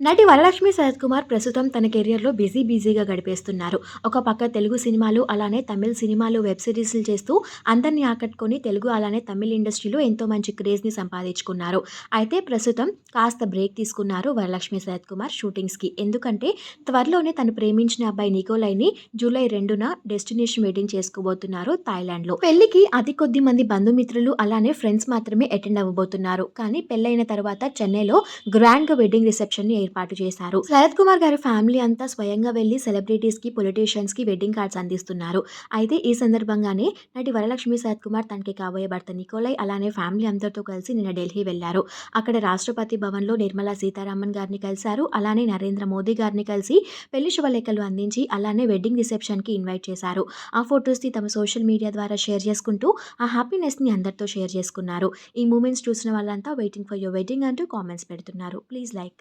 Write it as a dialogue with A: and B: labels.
A: నటి వరలక్ష్మి శరత్ కుమార్ ప్రస్తుతం తన కెరియర్లో బిజీ బిజీగా గడిపేస్తున్నారు. ఒక పక్క తెలుగు సినిమాలు అలానే తమిళ సినిమాలు వెబ్ సిరీస్లు చేస్తూ అందరినీ ఆకట్టుకొని తెలుగు అలానే తమిళ ఇండస్ట్రీలో ఎంతో మంచి క్రేజ్ని సంపాదించుకున్నారు. అయితే ప్రస్తుతం కాస్త బ్రేక్ తీసుకున్నారు వరలక్ష్మి శరత్ కుమార్ షూటింగ్స్కి. ఎందుకంటే త్వరలోనే తను ప్రేమించిన అబ్బాయి నికోలైని జూలై రెండున డెస్టినేషన్ వెడ్డింగ్ చేసుకోబోతున్నారు థాయిలాండ్లో. పెళ్ళికి అతి కొద్ది మంది బంధుమిత్రులు అలానే ఫ్రెండ్స్ మాత్రమే అటెండ్ అవ్వబోతున్నారు. కానీ పెళ్ళైన తర్వాత చెన్నైలో గ్రాండ్గా వెడ్డింగ్ రిసెప్షన్ ఏర్పాటు చేశారు. శరత్ కుమార్ గారి ఫ్యామిలీ అంతా స్వయంగా వెళ్ళి సెలబ్రిటీస్కి పొలిటీషియన్స్కి వెడ్డింగ్ కార్డ్స్ అందిస్తున్నారు. అయితే ఈ సందర్భంగానే నటి వరలక్ష్మి శరత్ కుమార్ తనకి కాబోయే భర్త నికోలై అలానే ఫ్యామిలీ అందరితో కలిసి నిన్న ఢిల్లీ వెళ్ళారు అక్కడ రాష్ట్రపతి భవన్లో నిర్మలా సీతారామన్ గారిని కలిశారు. అలానే నరేంద్ర మోదీ గారిని కలిసి పెళ్ళి శుభలేఖలు అందించి అలానే వెడ్డింగ్ రిసెప్షన్కి ఇన్వైట్ చేశారు. ఆ ఫొటోస్ని తమ సోషల్ మీడియా ద్వారా షేర్ చేసుకుంటూ ఆ హ్యాపీనెస్ని అందరితో షేర్ చేసుకున్నారు. ఈ మూమెంట్స్ చూసిన వాళ్ళంతా వెయిటింగ్ ఫర్ యువర్ వెడ్డింగ్ అంటూ కామెంట్స్ పెడుతున్నారు. Please like.